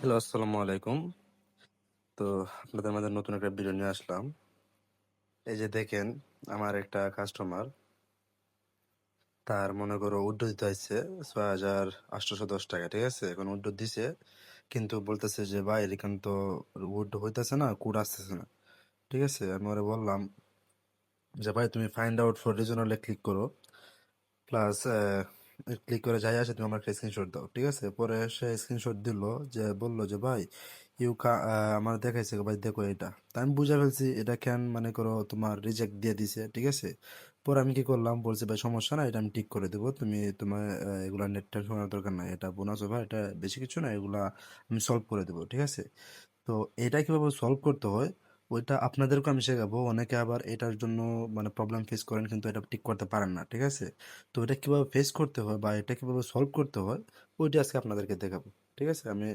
Hello আসসালামু আলাইকুম। তো আপনাদের মাঝে নতুন একটা ভিডিও নিয়ে আসলাম। এই যে দেখেন, আমার একটা কাস্টমার তার মনে করো উড্ডো দিতে হয়েছে ছয় হাজার আটশোশো দশ টাকা, ঠিক আছে? এখন উড্ডো দিছে, কিন্তু বলতেছে যে, ভাই, এখানে তো উড্ডো হইতেছে না কুড আসতেছে না। ঠিক আছে? আমি ওরে বললাম যে, ভাই, তুমি ফাইন্ড আউট ফর রিজনালে ক্লিক করো। প্লাস ক্লিক করে যাই আসে, তুমি আমার একটা স্ক্রিনশট দাও, ঠিক আছে? পরে সে স্ক্রিনশট দিল যে, বলল যে, ভাই ইউ আমার দেখাইছে ভাই, দেখো এটা। তা আমি বুঝে ফেলছি, এটা কেন মানে করো, তোমার রিজেক্ট দিয়ে দিছে, ঠিক আছে? পরে আমি কি করলাম, বলছি, ভাই, সমস্যা না এটা আমি ঠিক করে দেবো। তুমি, তোমার এগুলা নেট শোনার দরকার নাই, এটা বোনাস ওভার এটা বেশি কিছু না, এগুলা আমি সলভ করে দেবো, ঠিক আছে? তো এটা কীভাবে সলভ করতে হয়? ওইটা আপনাদেরকে আমি শেখাবো। অনেকে আবার এটার জন্য মানে প্রবলেম ফেস করেন কিন্তু এটা ঠিক করতে পারেন না, ঠিক আছে? তো এটা কীভাবে ফেস করতে হয় বা এটা কীভাবে সলভ করতে হয়, ওইটা আজকে আপনাদেরকে দেখাবো, ঠিক আছে? আমি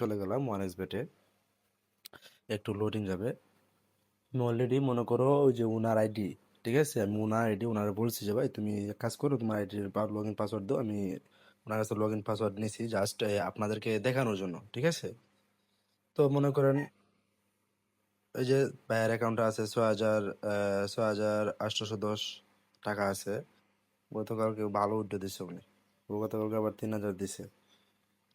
চলে গেলাম ওয়ান এক্স বেটে একটু লোডিং যাবে। আমি অলরেডি মনে করো ওই যে উনার আইডি ঠিক আছে? আমি উনার আইডি উনারে বলছি যে, ভাই, তুমি কাজ করো, তোমার আইডির লগ ইন পাসওয়ার্ড দাও, আমি ওনার কাছে লগ ইন পাসওয়ার্ড নিয়েছি জাস্ট আপনাদেরকে দেখানোর জন্য, ঠিক আছে? তো মনে করেন ওই যে ভাইয়ের অ্যাকাউন্টে আছে ছয় হাজার ছয় হাজার আটশোশো দশ টাকা আছে। গতকালকে ভালো উঠে দিছে উনি। গতকালকে আবার তিন হাজার দিছে।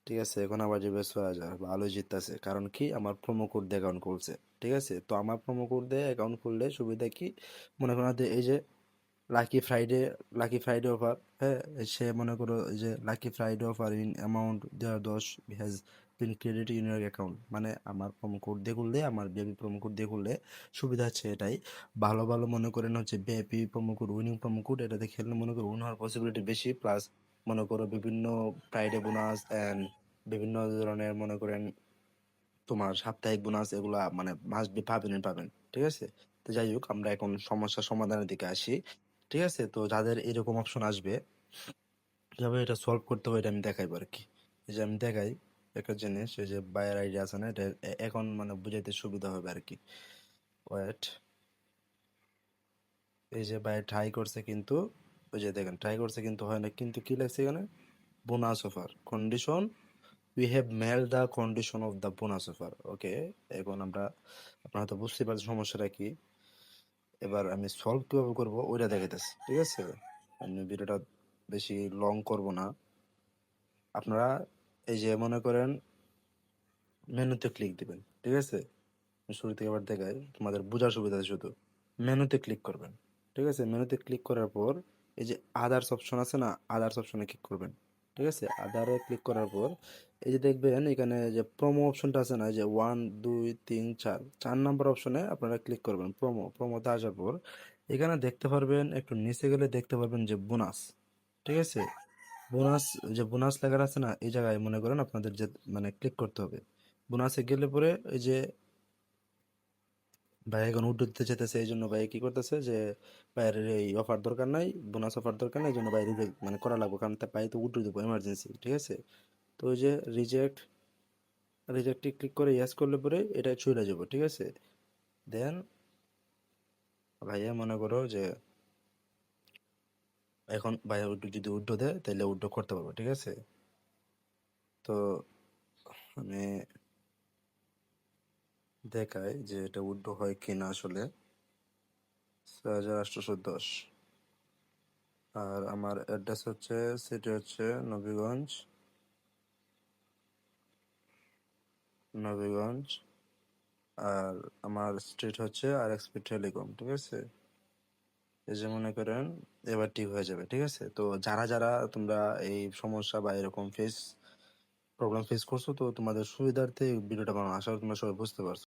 ঠিক আছে, এখন আবার যাবে ছয় হাজার। ভালো জিততেছে। কারণ কি? আমার প্রোমো কোড দিয়ে অ্যাকাউন্ট খুলছে। ঠিক আছে? তো আমার প্রোমো কোড দিয়ে অ্যাকাউন্ট খুললে সুবিধা কি? মনে করেন এই যে lucky Friday lucky Friday offer হ্যাঁ সে মনে করো যে lucky Friday offer in amount দেওয়ার দশ has been credit union account মানে আমার প্রোমো কোড দিয়ে করলে, আমার বেবি প্রোমো কোড দিয়ে করলে সুবিধা হচ্ছে এটাই। ভালো ভালো মনে করেন হচ্ছে baby promo code winning promo code এটাতে খেললে মনে করো উইন হওয়ার পসিবিলিটি বেশি। প্লাস মনে করো বিভিন্ন ফ্রাইডে বোনাস অ্যান্ড বিভিন্ন ধরনের মনে করেন তোমার সাপ্তাহিক বোনাস এগুলা মানে মাস বি পাবেন পাবেন। ঠিক আছে? তো যাই হোক, আমরা এখন সমস্যা সমাধানের দিকে আসি। ঠিক আছে? তো যাদের এরকম অপশন আসবে, কীভাবে এটা সলভ করতে হবে এটা আমি দেখাইবো আর কি এই যে আমি দেখাই একটা জিনিস, এই যে বায়ার আইডিয়া আছে না, এটা এখন মানে বুঝাইতে সুবিধা হবে আর কি ওয়েট এই যে বায়ার ট্রাই করছে কিন্তু, ওই যে দেখেন ট্রাই করছে কিন্তু হয় না, কিন্তু কি লাগছে এখানে? Bonus offer condition we have mail the condition of the bonus offer okay এখন আমরা, আপনারা তো বুঝতে পারছি সমস্যাটা কি। এবার আমি সলভ কীভাবে করব, ওইটা দেখাইতেছি, ঠিক আছে? আমি ভিডিওটা বেশি লং করব না। আপনারা এই যে মনে করেন, মেনুতে ক্লিক দিবেন, ঠিক আছে? শুরু থেকে আবার দেখাই, তোমাদের বোঝার সুবিধা শুধু। মেনুতে ক্লিক করবেন, ঠিক আছে? মেনুতে ক্লিক করার পর এই যে আদার্স অপশন আছে না আদার্স অপশনে ক্লিক করবেন। ঠিক আছে? আদারে ক্লিক করার পর এই যে দেখবেন এখানে যে প্রোমো অপশনটা আছে না যে ওয়ান দুই, তিন, চার চার নাম্বার অপশনে আপনারা ক্লিক করবেন প্রোমো প্রোমোতে আসার পর এখানে দেখতে পারবেন, একটু নিচে গেলে দেখতে পারবেন যে বোনাস ঠিক আছে? বোনাস যে বোনাস লেখা আছে না, এই জায়গায় মনে করেন আপনাদের যে মানে ক্লিক করতে হবে। বোনাসে গেলে পরে এই যে ভাই এখন দিতে যেতেছে এই জন্য ভাই কি করতেছে যে, ভাইয়ের এই অফার দরকার নাই বোনাস অফার দরকার নাই এই জন্য ভাই রিজেক্ট মানে করা লাগবে, কারণ তার ভাই তো উড্ডো দেবো এমার্জেন্সি ঠিক আছে? তো ওই যে রিজেক্ট রিজেক্টে ক্লিক করে ইয়াস করলে পরে এটা চলে যাব, ঠিক আছে? দেন ভাইয়া মনে করো যে, এখন ভাইয়া উড্ডো যদি উড্ডো দেয় তাহলে উড্ডো করতে পারব, ঠিক আছে? তো আমি দেখাই যে এটা উড্ডো হয় কিনা আসলে। ছয় হাজার দশ আর আমার অ্যাড্রেস হচ্ছে, সিটি হচ্ছে নবীগঞ্জ নবীগঞ্জ। আর আমার স্ট্রিট হচ্ছে আর এক্সপি টেলিকম, ঠিক আছে? এই যে মনে করেন, এবার ঠিক হয়ে যাবে, ঠিক আছে? তো যারা যারা তোমরা এই সমস্যা বা এরকম ফেস প্রবলেম ফেস করছ, তো তোমাদের সুবিধার্থে ভিডিওটা বানানো আশা করি তোমরা সবাই বুঝতে পারছ।